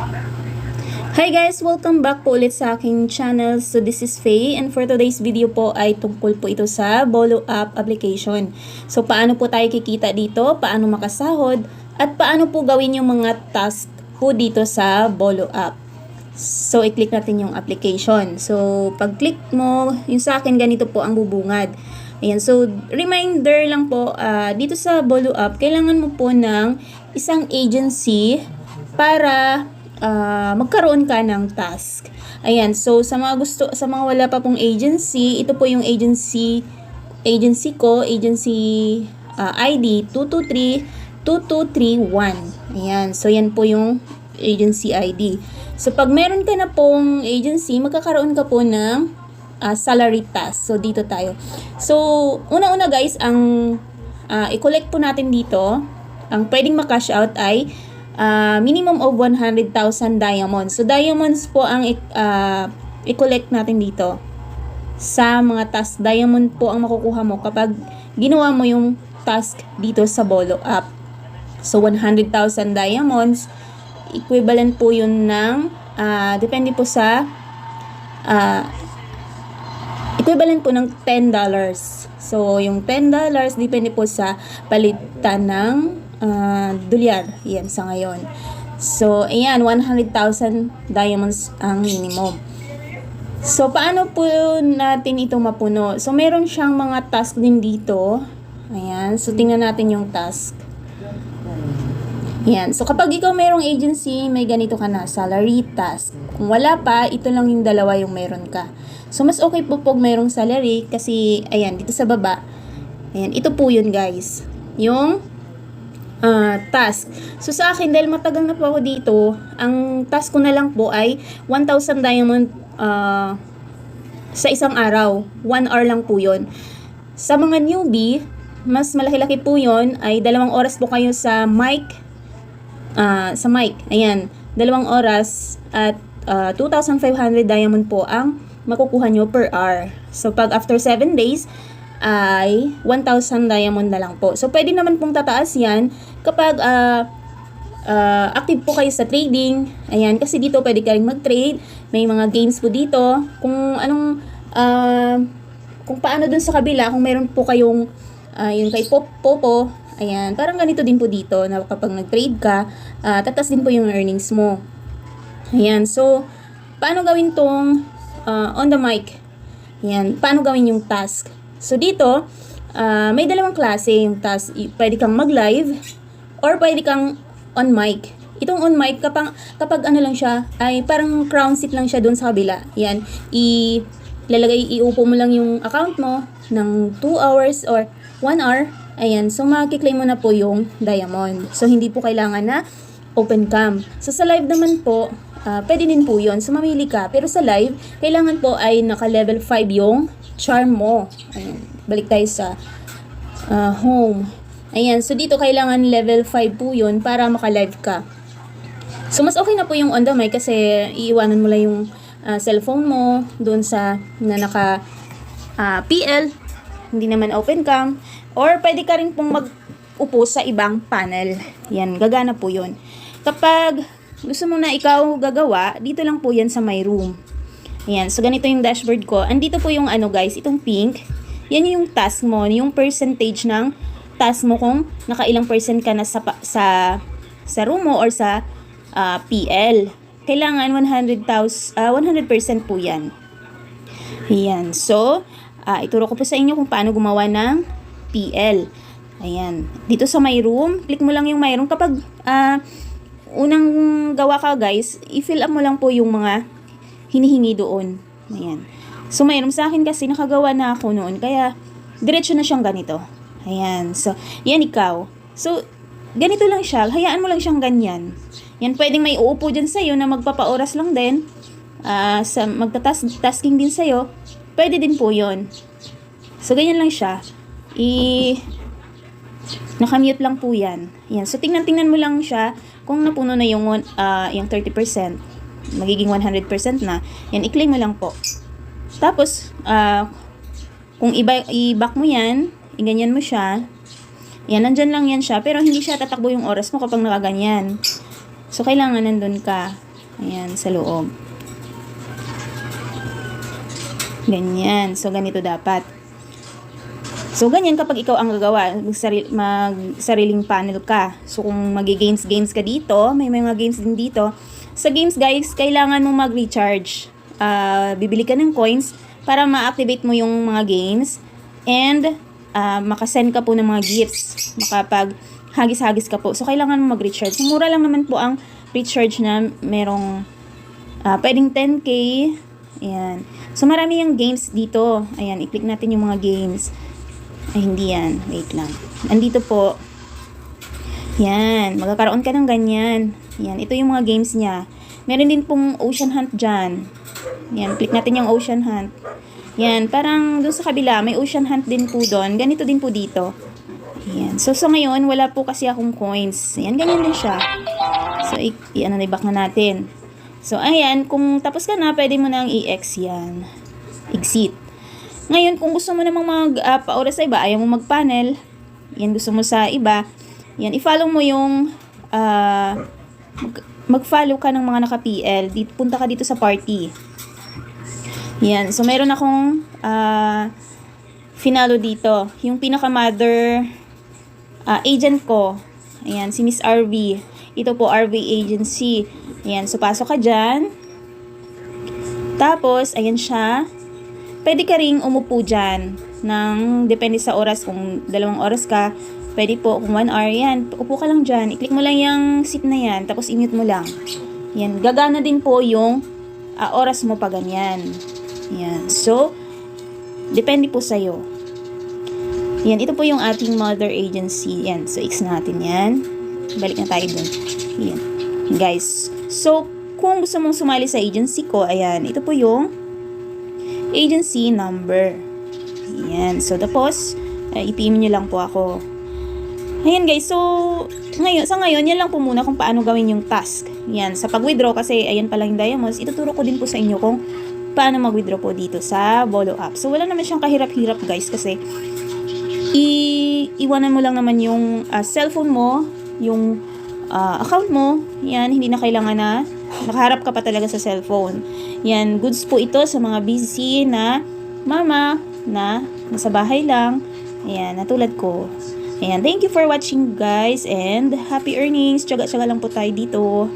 Hi guys! Welcome back po ulit sa aking channel. So this is Faye and for today's video po ay tungkol po ito sa Bolo App application. So paano po tayo kikita dito, paano makasahod, at paano po gawin yung mga task po dito sa Bolo App. So i-click natin yung application. So pag-click mo, yung sa akin ganito po ang bubungad. Ayan, so reminder lang po, ah, dito sa Bolo App, kailangan mo po ng isang agency para ah, magkaroon ka ng task. Ayan, so sa mga gusto, sa mga wala pa pong agency, ito po yung agency, agency ko, agency ah, ID 223-2231. Ayan, so yan po yung agency ID. So pag meron ka na pong agency, magkakaroon ka po ng ah, salary task. So dito tayo. So una-una guys, ang ah, i-collect po natin dito, ang pwedeng ma-cash out ay ah, minimum of 100,000 diamonds. So diamonds po ang ah, i-collect natin dito. Sa mga task, diamond po ang makukuha mo kapag ginawa mo yung task dito sa Bolo app. So 100,000 diamonds, equivalent po yun ng, ah, depende po sa, ah, equivalent po ng $10. So, yung $10, depende po sa palitan ng ah, dolyar. Yan, sa ngayon. So, ayan, 100,000 diamonds ang minimum. So, paano po natin ito mapuno? So, meron siyang mga task din dito. Ayan. So, tingnan natin yung task. Yan. So, kapag ikaw merong agency, may ganito ka na, salary, task. Kung wala pa, ito lang yung dalawa yung meron ka. So, mas okay po pag merong salary kasi, ayan, dito sa baba, ayan, ito po yun guys. Yung ah, task. So, sa akin, dahil matagal na po ako dito, ang task ko na lang po ay 1,000 diamond ah, sa isang araw. 1 hour lang po yun. Sa mga newbie, mas malaki-laki po yun ay dalawang oras po kayo sa mic ah, sa mic. Ayan, dalawang oras at ah, 2,500 diamond po ang makukuha nyo per hour. So, pag after 7 days, ay 1,000 diamond na lang po. So, pwede naman pong tataas yan kapag ah, ah, active po kayo sa trading. Ayan, kasi dito pwede ka mag-trade. May mga games po dito. Kung anong, ah, kung paano dun sa kabila, kung meron po kayong, ah, yung kay Pop, Popo, ayan, parang ganito din po dito, na kapag nag-trade ka, ah, tatas din po yung earnings mo. Ayan, so, paano gawin tong ah, on the mic? Ayan, paano gawin yung task? So, dito, ah, may dalawang klase yung task. Pwede kang mag-live or pwede kang on mic. Itong on mic, kapag, kapag ano lang siya, ay parang crown seat lang siya doon sa kabila. Yan, i lalagay, iupo mo lang yung account mo ng 2 hours or 1 hour. Ayan, so makiklaim mo na po yung diamond. So, hindi po kailangan na open cam. So, sa live naman po, ah, pwede din po yun. So, mamili ka. Pero sa live, kailangan po ay naka-level 5 yung charm mo. Ayan, balik tayo sa ah, home. Ayan, so dito kailangan level 5 po yun para maka-live ka. So, mas okay na po yung on the mic kasi iiwanan mo lang yung ah, cellphone mo doon sa na naka ah, PL, hindi naman open cam. Or pwede ka rin pong mag-upo sa ibang panel. Yan, gagana po yun. Kapag gusto mo na ikaw gagawa, dito lang po yan sa my room. Ayan, so ganito yung dashboard ko. Andito po yung ano guys, itong pink. Yan yung task mo, yung percentage ng task mo kung nakailang percent ka na sa, sa, sa room mo or sa ah, PL. Kailangan 100,000, ah, 100% po yan. Ayan, so, ah, ituro ko po sa inyo kung paano gumawa ng PL. Ayan, dito sa my room, click mo lang yung my room. Kapag ah, unang gawa ka guys, i-fill up mo lang po yung mga hinihingi doon. Ayan. So, mayroon sa akin kasi nakagawa na ako noon. Kaya, diretso na siyang ganito. Ayan. So, yan ikaw. So, ganito lang siya. Hayaan mo lang siyang ganyan. Yan, pwedeng may uupo dyan sa'yo na magpapaoras lang din. Ah, sa magta-tasking din sa'yo. Pwede din po yon So, ganyan lang siya. I... Nakamute lang po yan. Yan. So, tingnan-tingnan mo lang siya kung napuno na yung, ah, yung 30%. Magiging 100% na. Yan, i-claim mo lang po. Tapos, ah, kung iba, i-back mo yan, i-ganyan mo siya, yan, nandyan lang yan siya, pero hindi siya tatakbo yung oras mo kapag nakaganyan. So, kailangan nandun ka. Ayan, sa loob. Ganyan. So, ganito dapat. So, ganyan kapag ikaw ang gagawa, magsaril, mag sariling panel ka. So, kung magi-games games ka dito, may mga games din dito. Sa games, guys, kailangan mo mag-recharge. Ah, bibili ka ng coins para ma-activate mo yung mga games. And, ah, makasend ka po ng mga gifts. Makapag hagis-hagis ka po. So, kailangan mo mag-recharge. So, mura lang naman po ang recharge na merong ah, pwedeng 10k. Ayan. So, marami yung games dito. Ayan, i-click natin yung mga games. Ay, hindi yan. Wait lang. Andito po. Yan. Magkakaroon ka ng ganyan. Yan. Ito yung mga games niya. Meron din pong Ocean Hunt dyan. Yan. Click natin yung Ocean Hunt. Yan. Parang doon sa kabila, may Ocean Hunt din po doon. Ganito din po dito. Yan. So, sa ngayon, wala po kasi akong coins. Yan. Ganyan din siya. So, i-ano na i-back na natin. So, ayan. Kung tapos ka na, pwede mo nang i-X yan. Exit. Ngayon, kung gusto mo namang mag uh, paoras sa iba, ayaw mo mag-panel, yan gusto mo sa iba, yan, i-follow mo yung ah, mag- mag-follow ka ng mga naka-PL. Dito, punta ka dito sa party. Yan. So, meron akong ah, finalo dito. Yung pinaka-mother ah, agent ko. Ayan, si Miss RV. Ito po, RV Agency. Ayan, so pasok ka dyan. Tapos, ayan siya. Pwede ka ring umupo dyan ng, depende sa oras, kung dalawang oras ka, pwede po, kung one hour, yan, upo ka lang dyan. I-click mo lang yung seat na yan, tapos i-mute mo lang. Yan, gagana din po yung ah, oras mo pa ganyan. Yan, so, depende po sa'yo. Yan, ito po yung ating mother agency. Yan, so X natin yan. Balik na tayo dun. Yan. Guys, so, kung gusto mong sumali sa agency ko, ayan, ito po yung agency number. Yan. So, tapos, uh, i-PM nyo lang po ako. Ayan guys, so, ngayon, sa ngayon, yan lang po muna kung paano gawin yung task. Yan, sa pag-withdraw, kasi ayan pa lang yung diamonds, ituturo ko din po sa inyo kung paano mag-withdraw po dito sa Bolo app. So, wala naman siyang kahirap-hirap guys, kasi i iwanan mo lang naman yung ah, cellphone mo, yung ah, account mo, yan, hindi na kailangan na nakaharap ka pa talaga sa cellphone. Yan, goods po ito sa mga busy na mama na nasa bahay lang. Ayan, natulad ko. Ayan, thank you for watching guys and happy earnings. Tsaga-tsaga lang po tayo dito.